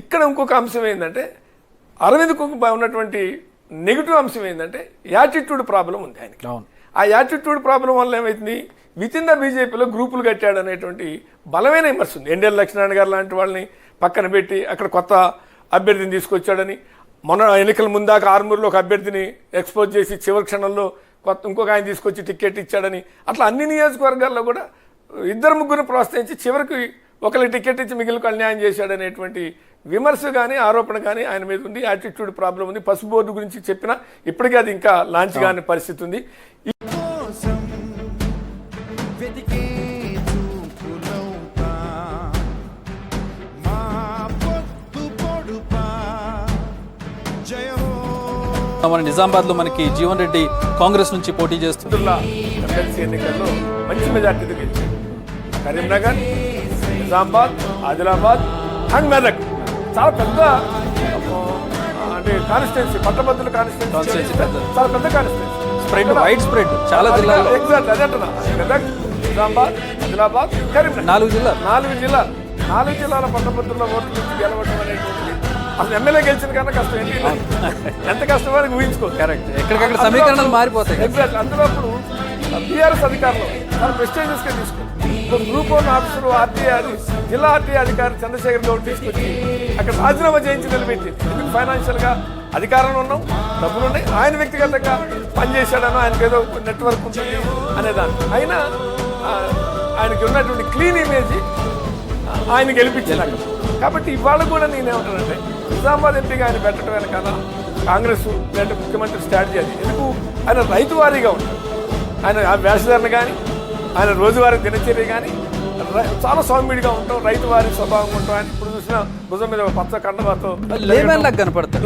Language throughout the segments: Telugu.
ఇక్కడ ఇంకొక అంశం ఏంటంటే అరవింద్కు ఉన్నటువంటి నెగిటివ్ అంశం ఏంటంటే యాటిట్యూడ్ ప్రాబ్లం ఉంది ఆయనకి. ఆ యాటిట్యూడ్ ప్రాబ్లం వల్ల ఏమైంది? విత్ ఇన్ ద బీజేపీలో గ్రూపులు కట్టాడు అనేటువంటి బలమైన విమర్శ ఉంది. ఎన్డీఎల్ లక్ష్మీనారాయణ గారు లాంటి వాళ్ళని పక్కన పెట్టి అక్కడ కొత్త అభ్యర్థిని తీసుకొచ్చాడని మొన్న ఎన్నికల ముందాక ఆర్మూర్లో ఒక అభ్యర్థిని ఎక్స్పోజ్ చేసి చివరి క్షణంలో కొత్త ఇంకొక ఆయన తీసుకొచ్చి టికెట్ ఇచ్చాడని అట్లా అన్ని నియోజకవర్గాల్లో కూడా ఇద్దరు ముగ్గురు ప్రోత్సహించి చివరికి ఒకరికి టికెట్ ఇచ్చి మిగిలిన అన్యాయం చేశాడనేటువంటి విమర్శ కానీ ఆరోపణ కానీ ఆయన మీద ఉంది యాటిట్యూడ్ ప్రాబ్లం ఉంది. పసుపు బోర్డు గురించి చెప్పినా ఇప్పటికీ అది ఇంకా లాంచ్ కాని పరిస్థితి ఉంది. మన నిజామాబాద్లో మనకి జీవన్ రెడ్డి కాంగ్రెస్ నుంచి పోటీ చేస్తుంది ఎమ్మెల్సీ ఎన్నికల్లో మంచి మెజార్టీతో గెలిచారు కరీంనగర్ నిజామాబాద్ ఆదిలాబాద్ అండ్ మెదక్ చాలా పెద్ద అంటే కాన్స్టిట్యున్సీ పట్టభద్రుల కాన్స్టిట్యున్సీ. చాలా పెద్ద కాన్స్టిట్యున్సీ స్ప్రెడ్ వైడ్ స్ప్రెడ్ చాలా జిల్లాల్లో. ఎగ్జాక్ట్ అదే అంటున్నా. మెదక్ నిజామాబాద్ ఆదిలాబాద్ కరీంనగర్. నాలుగు జిల్లాలు. నాలుగు జిల్లాలు. నాలుగు జిల్లాల పట్టభద్రుల ఓట్ల నుంచి గెలవడం అనేటువంటిది. అసలు ఎమ్మెల్యే గెలిచిన కన్నా కష్టం ఏంటి ఎంత కష్టమో ఊహించుకో. కరెక్ట్ ఎక్కడికక్కడ సమీకరణలు మారిపోతాయి. ఎగ్జాక్ట్ అందులో అప్పుడు బీఆర్ఎస్ అధికారులు చాలా ప్రెస్టేజియస్గా తీసుకుంది ఒక గ్రూప్ వన్ ఆఫీసర్ ఆర్టీఐ అది- జిల్లా ఆర్టీఐ అధికారి చంద్రశేఖర్ గౌడ్ తీసుకొచ్చి అక్కడ రాజీనామా చేయించి నిలబెట్టి ఎందుకు ఫైనాన్షియల్గా అధికారంలో ఉన్నాం డబ్బులు ఉన్నాయి. ఆయన వ్యక్తిగతంగా పనిచేశాడనో ఆయనకి ఏదో నెట్వర్క్ ఉంటుంది అనేదాన్ని అయినా ఆయనకి ఉన్నటువంటి క్లీన్ ఇమేజ్ ఆయన గెలిపించాను అక్కడ. కాబట్టి ఇవాళ కూడా నేనేమంటానంటే నిజామాబాద్ ఎంపీగా ఆయన పెట్టడం వెనకాల కాంగ్రెస్ లేదంటే ముఖ్యమంత్రి స్ట్రాటజీ అది. ఎందుకు? ఆయన రైతు వారీగా ఉంటాడు ఆయన ఆ వేషధారణ కానీ ఆయన రోజువారీ దినచర్య కానీ చాలా సౌమ్యుడిగా ఉంటాం రైతు వారి స్వభావం ఉంటాం ఆయన ఇప్పుడు చూసిన భుజం మీద పచ్చ కండవాతో లాగా కనపడతారు.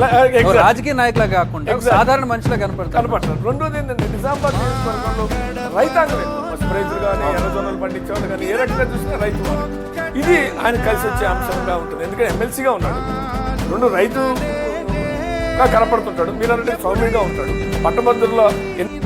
రాజకీయ నాయకులా కాకుండా. సాధారణ మనిషిలా కనపడతారు. కనపడతారు. రెండోది ఏంటంటే నిజామాబాద్ నియోజకవర్గంలో రైతాంగం రైతులు కానీ ఎర్రజొన్నలు పండించేవాళ్ళు కానీ ఏ రకంగా చూసినా రైతు. ఇది ఆయన కలిసి వచ్చే అంశంగా ఉంటుంది. ఎందుకంటే ఎమ్మెల్సీగా ఉన్నాడు. రెండు రైతుగా కనపడుతుంటాడు. మీరు అన్నట్టు సౌమ్యంగా ఉంటాడు. పట్టభద్రుల్లో ఎన్ని